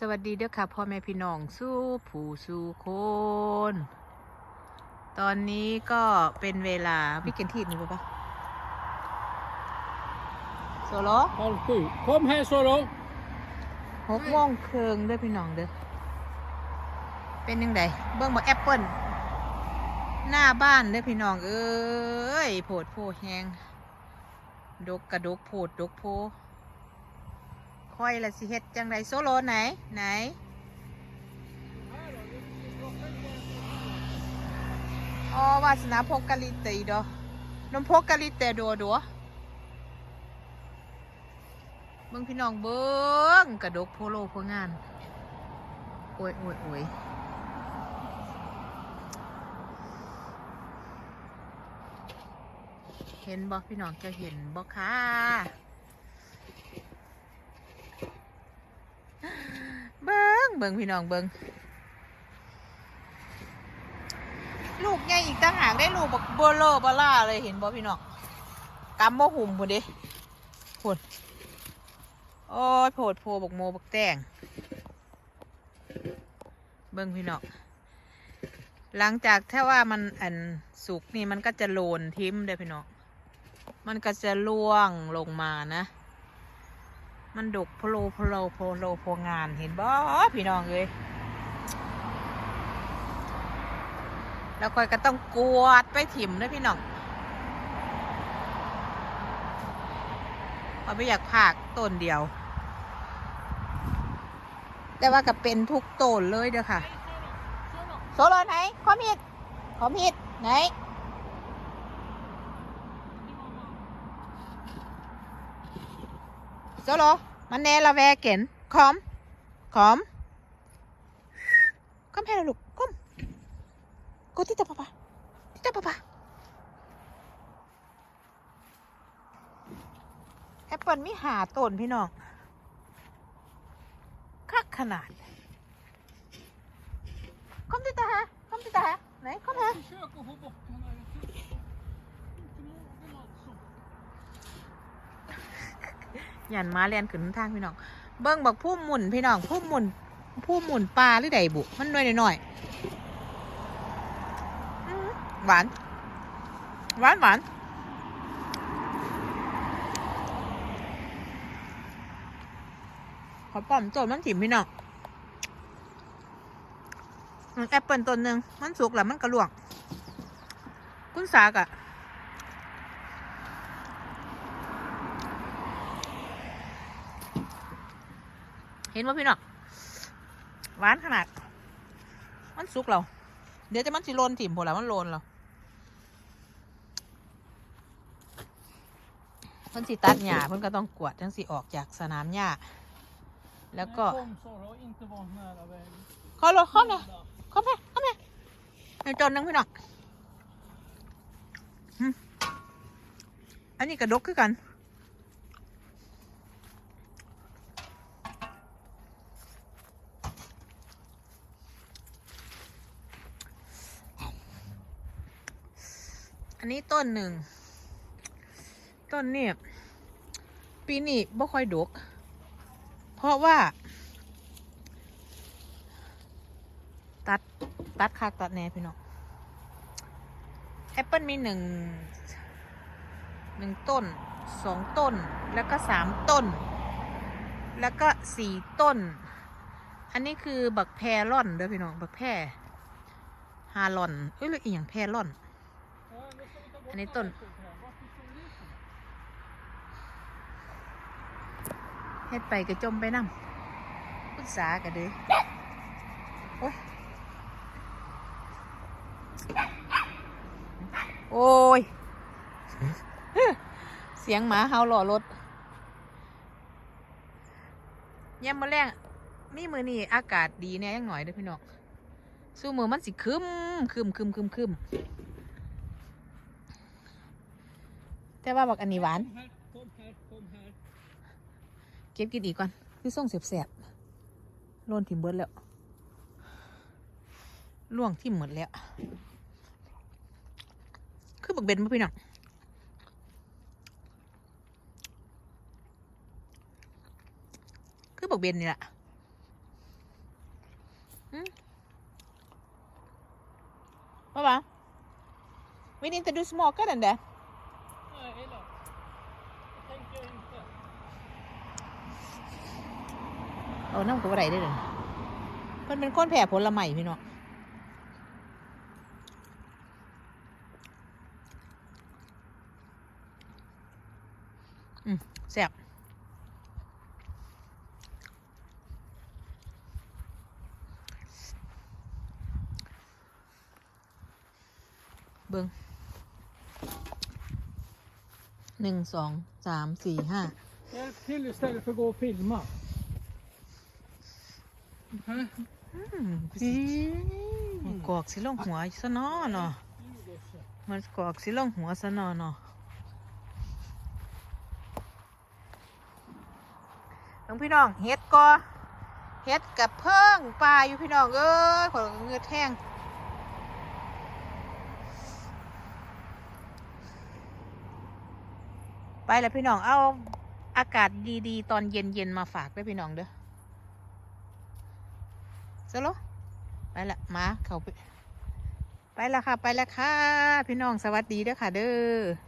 สวัสดีเด้อค่ะพ่อแม่พี่น้องสู้ผู้สู้คนตอนนี้ก็เป็นเวลาพี่เกนทีนี่ปะโซโล Halv sju. Kom här så långt. หกโมงครึ่งเด้อพี่น้องเด้อเป็นยังไงเบิ่งบอกแอปเปิลหน้าบ้านเด้อพี่น้องเอ้ยโผดโพแหงดกกระดกโผดดกโพ ค่อยละสิเฮ็ดจังไรโซโลไหนไหน อ๋อวาสนาพกกะลิเตอีดอนมพกกะลิเตดัวดัวเบิ่งพี่น้องเบิ่งกระดกโพโลโพงาน โอ้ยโอ้ยโอ้ยเห็นบ่พี่น้องจะเห็นบ่ค่ะ เบิ่งเบิ่งพี่น้องเบิ่งลูกใหญ่อีกต่างหากได้ลูกบักเบอร์เลอร์บล่าเลยเห็นบ่พี่น้องกำบ่หุ่มพุ่นเดิพุ่นโอ้ยโผดโพบักโมบักแตงเบิ่งพี่น้องหลังจากถ้าว่ามันอันสุกนี่มันก็จะโลนทิมเด้พี่น้องมันก็จะล่วงลงมานะ มันดกโพโลโพโลโพโลโพงานเห็นบ่พี่น้องเลยแล้วคอยก็ต้องกวดไปถิ่มนะพี่น้องคอยไม่อยากผากต้นเดียว แต่ว่าก็เป็นทุกต้นเลยเด้อค่ะ โซโลไหนขอมีดขอมีดไหน โซโลมันเนละแวเก็นคอมคอมคอมแพ้ลูกคอม Go tita papa. Tita papa. แอปเปิลมีหาต้นพี่น้องคักขนาดคอมติตาฮะคอมติตาฮะไหนคอมฮะ någon alltså. ยันมาเรียนขึ้นทางพี่น้อง เบิ้งบักผู้หมุนพี่น้องผู้หมุนผู้หมุนปลาหรือใดบุ มันน้อยหน่อยหวาน หวานหวานขอป้อมต้นมันถิ่มพี่น้องแอปเปิลต้นหนึ่งมันสุกแล้วมันกระลวง คุณสากอะ เห็นว่าพี่น้องหวานขนาด มันสุกแล้วเดี๋ยวจะมันสิโลนถิ่มพอแล้วมันโลนแล้วเพิ่นสิตัดหญ้าเพิ่นก็ต้องกวดจังสิออกจากสนามหญ้าแล้วก็เข้าเลยเข้าเลยเข้าไปเข้าไปในจนนึงพี่น้องอันนี้กระดกคือกัน นนี้ต้นหนึ่ง ต้นเนี่ยปีนี้บ่ค่อยดก เพราะว่า ตัด ตัดคักตัดแหน่พี่น้องแอปเปิลมีหนึ่งหนึ่งต้นสองต้นแล้วก็สามต้น แล้วก็สี่ต้น อันนี้คือบักแพรล่อนเด้อพี่น้องบักแพร่ฮาลอนเอ้ยหรืออีกอย่างแพรล่อน Varför såg det ut så? เฮ็ดไปก็จมไปน้ำพุทธากันเด้อโอ้ย โอ้ย เสียงหมาเห่าหล่อรถยามมื้อแรงมีมือนี่อากาศดีแน่ยังหน่อยเด้อพี่น้องสู้มือมันสิคึมคึมคึมคึมคึม แต่ว่าบอกอันนี้หวานเก็บกินอีก่อนคือส่งเสียบแสบๆโลนถิ่มเบิดแล้วล่วงทิ่หมดแล้ว คือบักเบนมาพี่น้องคือบักเบนนี่แหละ Pappa? Vill inte du smaka den där? Nej, เอาน้ำกับอะไรได้เลยมันเป็นก้นแผ่ผลไม้พี่เนาะอืมแซ่บเบิงหนึ่งสองสามสี่ห้า Hjälp till istället för att gå och filma. Hä? มันกอกสิลงหัวซะเนาะเนาะมันกอกสิลงหัวซะเนาะเนาะน้องพี่น้องเฮ็ดก็เฮ็ดกับเพิ่งปลาอยู่พี่น้องเอ้ยขอเงือแท่งไปแล้วพี่น้องเอาอากาศดีๆ ตอนเย็นๆมาฝากด้วยพี่น้องเด้อ สโลไปละมาเขาไปไปแล้วค่ะ ไปแล้วค่ะ พี่น้องสวัสดีเด้อค่ะ เด้อ